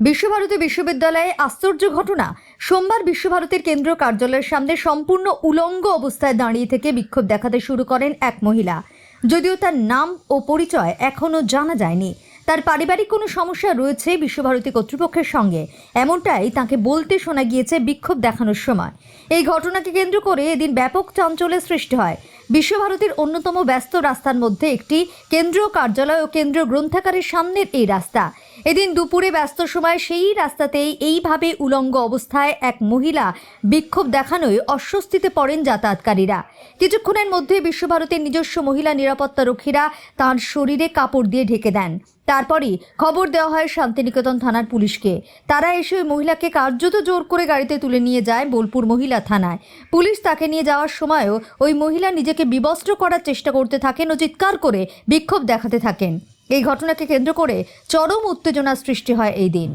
বিশ্বভারতী বিশ্ববিদ্যালয়ে আশ্চর্য ঘটনা। সোমবার বিশ্বভারতীর কেন্দ্রীয় কার্যালয়ের সামনে সম্পূর্ণ উলঙ্গ অবস্থায় দাঁড়িয়ে থেকে বিক্ষোভ দেখাতে শুরু করেন এক মহিলা। যদিও তার নাম ও পরিচয় এখনও জানা যায়নি। তার পারিবারিক কোনো সমস্যা রয়েছে বিশ্বভারতী কর্তৃপক্ষের সঙ্গে। এমনটাই তাকে বলতে শোনা গিয়েছে বিক্ষোভ দেখানোর সময়। এই ঘটনাকে কেন্দ্র করে এদিন ব্যাপক চাঞ্চল্যের সৃষ্টি হয়। বিশ্বভারতীর অন্যতম ব্যস্ত রাস্তার মধ্যে একটি কেন্দ্রীয় কার্যালয় ও কেন্দ্রীয় গ্রন্থাগারের সামনের এই রাস্তা। এদিন দুপুরে ব্যস্ত সময় সেই রাস্তাতেই এইভাবে উলঙ্গ অবস্থায় এক মহিলা বিক্ষোভ দেখানোয় অস্বস্তিতে পড়েন যাতায়াতকারীরা। কিছুক্ষণের মধ্যে বিশ্বভারতীর নিজস্ব মহিলা নিরাপত্তা রক্ষীরা তার শরীরে কাপড় দিয়ে ঢেকে দেন। তারপরই খবর দেওয়া হয় শান্তিনিকেতন থানার পুলিশকে। তারা এসে ওই মহিলাকে কার্যত জোর করে গাড়িতে তুলে নিয়ে যায় বোলপুর মহিলা থানায়। পুলিশ তাকে নিয়ে যাওয়ার সময়ও ওই মহিলা নিজেকে তাদেরকে বিবস্ত্র করার চেষ্টা করতে থাকেন ও চিৎকার করে বিক্ষোভ দেখাতে থাকেন। এই ঘটনাকে কেন্দ্র করে চরম উত্তেজনার সৃষ্টি হয় এই দিন।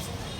Thompson.